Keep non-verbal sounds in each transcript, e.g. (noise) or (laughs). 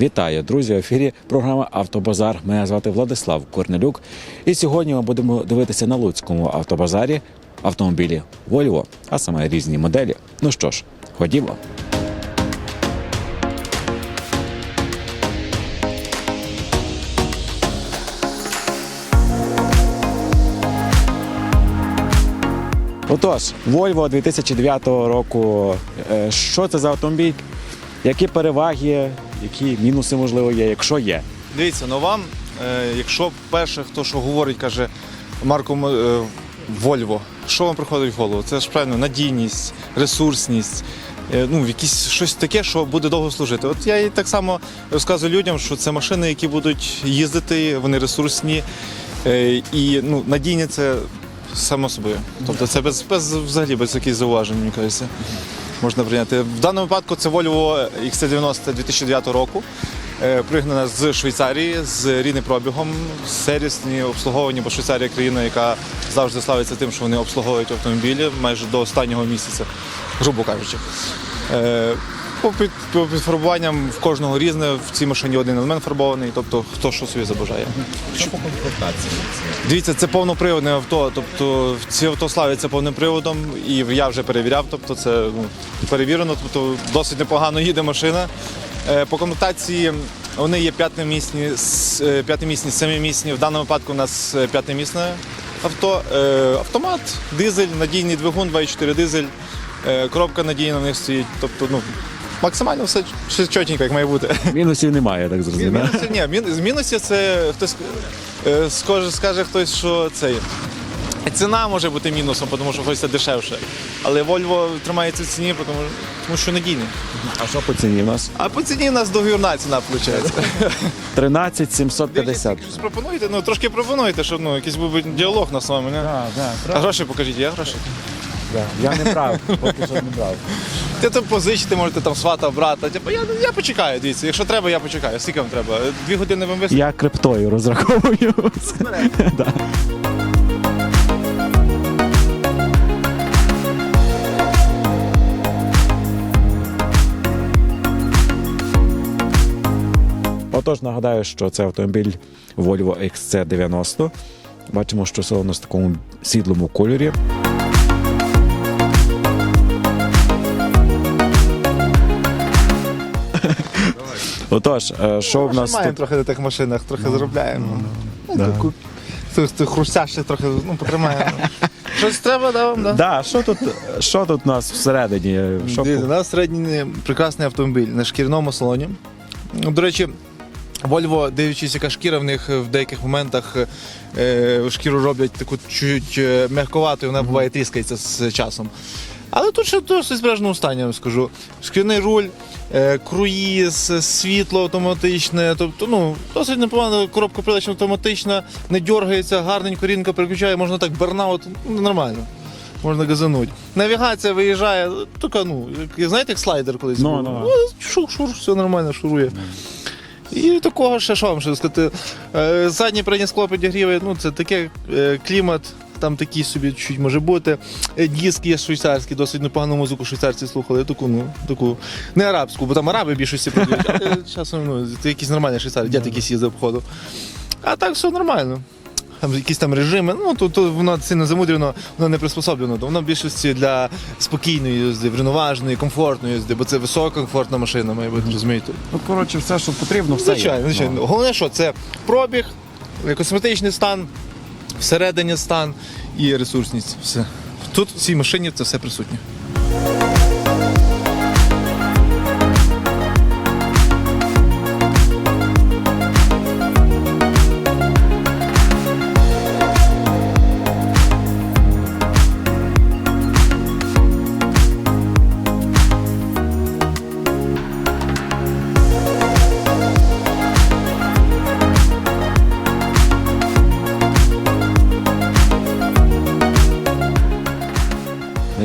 Вітаю, друзі! В ефірі програма Автобазар. Мене звати Владислав Корнелюк. І сьогодні ми будемо дивитися на Луцькому автобазарі автомобілі Volvo, а саме різні моделі. Ну що ж, ходімо. Отож, Volvo 2009 року. Е, Що це за автомобіль? Які переваги, які мінуси можливо є, якщо є? Дивіться, ну вам, е, якщо перше, хто що говорить, каже Марко е, Вольво, що вам приходить в голову? Це ж правильно надійність, ресурсність, е, ну, якісь щось таке, що буде довго служити. От я і так само розказую людям, що це машини, які будуть їздити, вони ресурсні і ну, надійні це само собою. Тобто це без, без взагалі без якихось зауважень, мені кажеться. Можна прийняти. В даному випадку це Volvo XC90 2009 року. Е, Пригнана з Швейцарії з рідним пробігом, сервісні обслуговані, бо Швейцарія країна, яка завжди славиться тим, що вони обслуговують автомобілі майже до останнього місяця, грубо кажучи. По, під, по підфарбуванням в кожного різне, в цій машині один елемент фарбований, тобто хто що собі забажає. Що по комплектації? Дивіться, це повноприводне авто. Тобто ці авто славляться повним приводом, і я вже перевіряв. Тобто це ну, перевірено, тобто досить непогано їде машина. Е, По комплектації вони є п'ятимісні, е, п'ятимісні, семимісні. В даному випадку у нас е, п'ятимісне авто. Е, Автомат, дизель, надійний двигун, 2,4 дизель, Е, коробка надійна на них стоїть. Тобто, ну, максимально все, все чотенько, як має бути. (laughs) Мінусів немає, я так зрозумів. да? Мінуси, ні, мін, з мінусів це хтось е, скаже, скаже хтось, що цей. Ціна може бути мінусом, тому що хочеться дешевше. Але Volvo тримається в ціні, тому, тому що надійний. А що по ціні в нас? А по ціні у нас договірна ціна виходить. 13 750. Щось пропонуєте? Ну трошки пропонуєте, щоб ну, якийсь був діалог на вами. Не? А гроші покажіть, є гроші? Я не брав, поки що не брав. Ти там позичити, можете там свата, брата. Типу, я, я почекаю, дивіться. Якщо треба, я почекаю. Скільки вам треба? Дві години вам вистачить? Я криптою розраховую. Да. Отож, нагадаю, що це автомобіль Volvo XC90. Бачимо, що це у такому сідлому кольорі. Отож, е, що в нас маємо тут? трохи на тих машинах, трохи заробляємо. Ну, да. таку- Цих цих хрустящих трохи ну, потримаємо. (laughs) Щось треба, да вам, да? Да, що тут, що тут у нас всередині? Що Дивіться, у нас середній прекрасний автомобіль на шкіряному салоні. Ну, До речі, Volvo, дивлячись, яка шкіра в них в деяких моментах е, шкіру роблять таку чуть е, м'яковатою, вона буває тріскається з часом. Але тут ще досить збережному стані, я вам скажу. Шкіряний руль, е, круїз, світло автоматичне, тобто ну, досить непогана коробка передач автоматична, не дергається, гарненько, рідко переключає, можна так бернаут, ну, нормально. Можна газануть. Навігація виїжджає, така, ну, як, знаєте, як слайдер колись. Ну, був? ну, ну. шур, шур, все нормально, шурує. І такого ще що вам ще сказати. Е, Заднє переднє скло підігріває, ну це таке е, клімат, там такий собі чуть може бути. Е, Диск є швейцарський, досить непогану музику швейцарці слухали. Таку, ну, таку, не арабську, бо там араби більшості продають, але (laughs) часом ну, це якісь нормальні швейцарі, дід якийсь їздив походу. А так все нормально. Там якісь там режими, ну то, то воно сильно замудрено, воно не приспособлено. Воно в більшості для спокійної їзди, врівноваженої, комфортної їзди, бо це висококомфортна машина, має бути, розумієте? Ну, коротше, все, що потрібно, все. є. Звичайно, звичайно. Головне, що це пробіг, косметичний стан, всередині стан і ресурсність. Все. Тут в цій машині це все присутнє.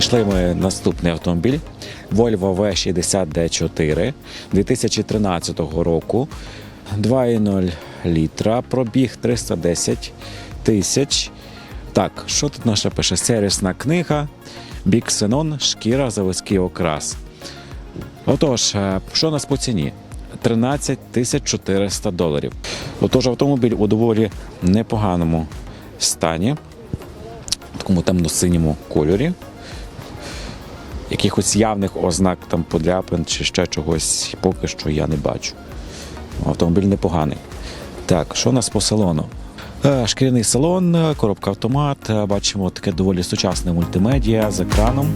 Знайшли ми наступний автомобіль Volvo V60D4 2013 року. 2,0 літра, пробіг 310 тисяч. Так, що тут наша пише? Сервісна книга, Біксенон, шкіра, заводський окрас. Отож, е, що у нас по ціні? 13 400 доларів. Отож, автомобіль у доволі непоганому стані, в такому темно-синьому кольорі. Якихось явних ознак там подряпин чи ще чогось поки що я не бачу. Автомобіль непоганий. Так, що у нас по салону? Е, Шкіряний салон, е, коробка автомат. е, Бачимо таке доволі сучасне мультимедіа з екраном.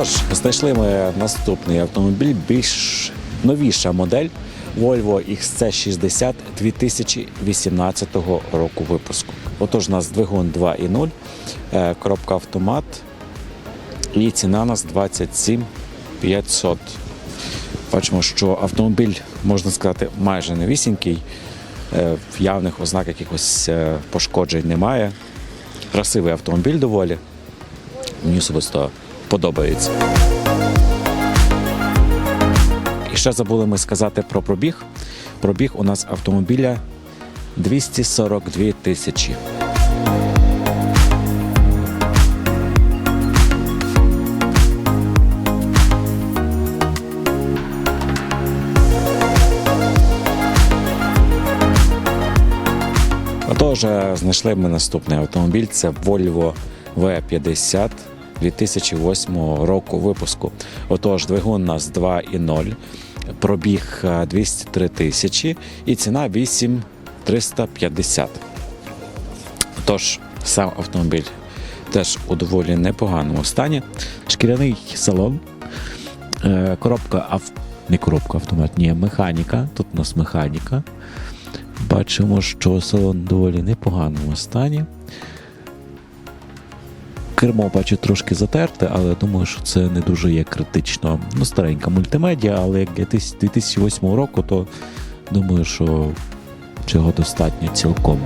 Отож, знайшли ми наступний автомобіль, більш новіша модель Volvo XC60 2018 року випуску. Отож, у нас двигун 2.0, е, коробка автомат і ціна у нас 27 500. Бачимо, що автомобіль, можна сказати, майже новісінький. Е, Явних ознак якихось е, пошкоджень немає. Красивий автомобіль доволі. Мені особисто подобається. І ще забули ми сказати про пробіг. Пробіг у нас автомобіля 242 тисячі. Отож, е, знайшли ми наступний автомобіль. Це Volvo V50 2008 року випуску. Отож, двигун у нас 2.0, пробіг е, 203 тисячі і ціна 8350. Тож, сам автомобіль теж у доволі непоганому стані. Шкіряний салон, е, коробка ав... не коробка автомат, ні, механіка. Тут у нас механіка. Бачимо, що салон доволі непоганому стані. Кермо бачу трошки затерте, але думаю, що це не дуже є критично. Ну, старенька мультимедіа, але як для 2008 року, то думаю, що цього достатньо цілком.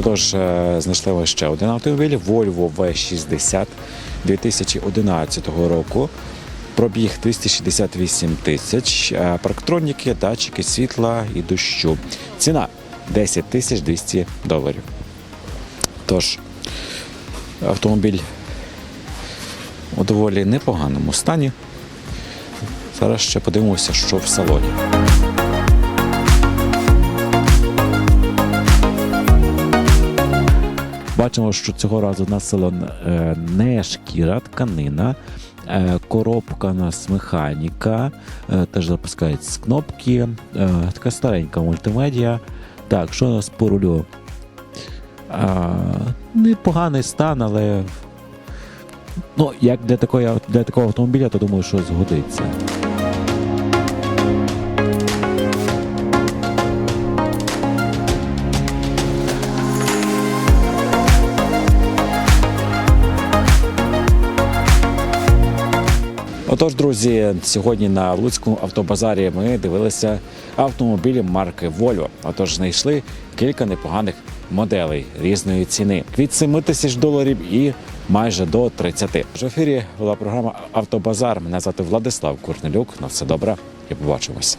Отож, е, знайшли ось ще один автомобіль Volvo V60 2011 року. Пробіг 268 тисяч, е, парктроніки, датчики світла і дощу. Ціна 10 тисяч 200 доларів. Тож, автомобіль у доволі непоганому стані. Зараз ще подивимося, що в салоні. Бачимо, що цього разу на салон е, не шкіра, тканина. Е, Коробка у нас механіка, е, теж запускається з кнопки. Така старенька мультимедіа. Так, що у нас по рулю? Непоганий стан, але ну, як для, такої, для такого автомобіля, то думаю, що згодиться. Отож, друзі, сьогодні на Луцькому автобазарі ми дивилися автомобілі марки Volvo. Отож, знайшли кілька непоганих моделей різної ціни від 7 тисяч доларів і майже до 30. В ефірі була програма Автобазар. Мене звати Владислав Корнелюк. На все добре і побачимося.